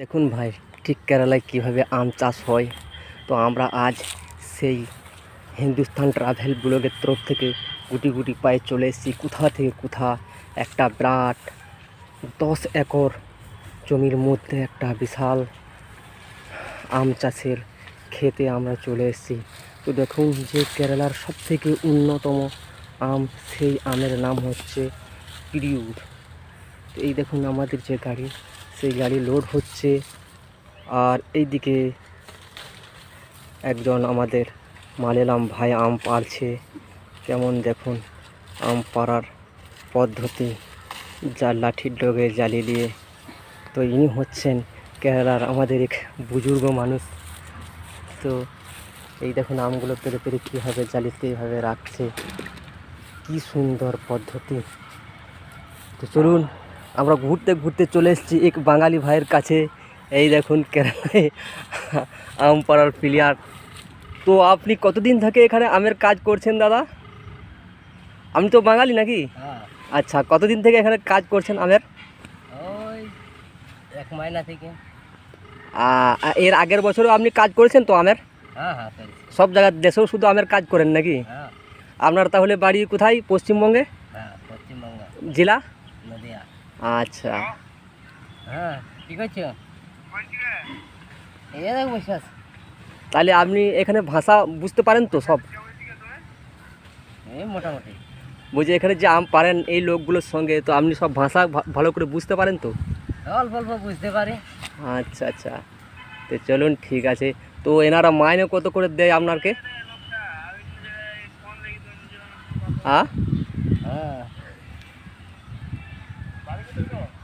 দেখুন ভাই, ঠিক কেরালায় কীভাবে আম চাষ হয়। তো আমরা আজ সেই হিন্দুস্তান ট্রাভেল ব্লগের তরফ থেকে গুটি গুটি পায়ে চলে এসেছি। কোথা থেকে কোথা? একটা বিরাট দশ একর জমির মধ্যে একটা বিশাল আম চাষের খেতে আমরা চলে এসেছি। তো দেখুন যে কেরালার সবথেকে অন্যতম আম, সেই আমের নাম হচ্ছে পিরিউড তো এই দেখুন আমাদের যে গাড়ি সেই গাড়ি লোড হচ্ছে। আর এইদিকে একজন আমাদের মালেলাম ভাই আম পাড়ছে। কেমন দেখুন, আম পাড়ার পদ্ধতি যা লাঠির ডগে জ্বালিয়ে দিয়ে। তো ইনি হচ্ছেন কেরালার আমাদের এক বুজুর্গ মানুষ। তো এই দেখুন আমগুলো পেরে পেরে কীভাবে জ্বালিতে এইভাবে রাখছে। কি সুন্দর পদ্ধতি। তো চলুন আমরা ঘুরতে ঘুরতে চলে এসেছি এক বাঙালি ভাইয়ের কাছে। এই দেখুন কেরালায় আম পাড়ার প্লেয়ার। তো আপনি কতদিন থেকে এখানে আমের কাজ করছেন দাদা? আপনি তো বাঙালি নাকি? হ্যাঁ। আচ্ছা কতদিন থেকে এখানে কাজ করছেন আমের? এক মাইনা থেকে। এর আগের বছরও আপনি কাজ করেছেন তো আমের? হ্যাঁ হ্যাঁ সব জায়গার দেশেও শুধু আমের কাজ করেন নাকি? আপনার তাহলে বাড়ি কোথায়? পশ্চিমবঙ্গে। জেলা? নদিয়া। আচ্ছা। হ্যাঁ কি করছ? এই আছে। তাহলে আপনি এখানে ভাষা বুঝতে পারেন তো সব? মোটামুটি। বলছি এখানে যে আম পারেন এই লোকগুলোর সঙ্গে তো আপনি সব ভাষা ভালো করে বুঝতে পারেন তো? অল্প অল্প বুঝতে পারি। আচ্ছা আচ্ছা। তো চলুন ঠিক আছে। তো এনারা মাইনে কত করে দেয় আপনাকে হ্যাঁ। 많이 힘들죠?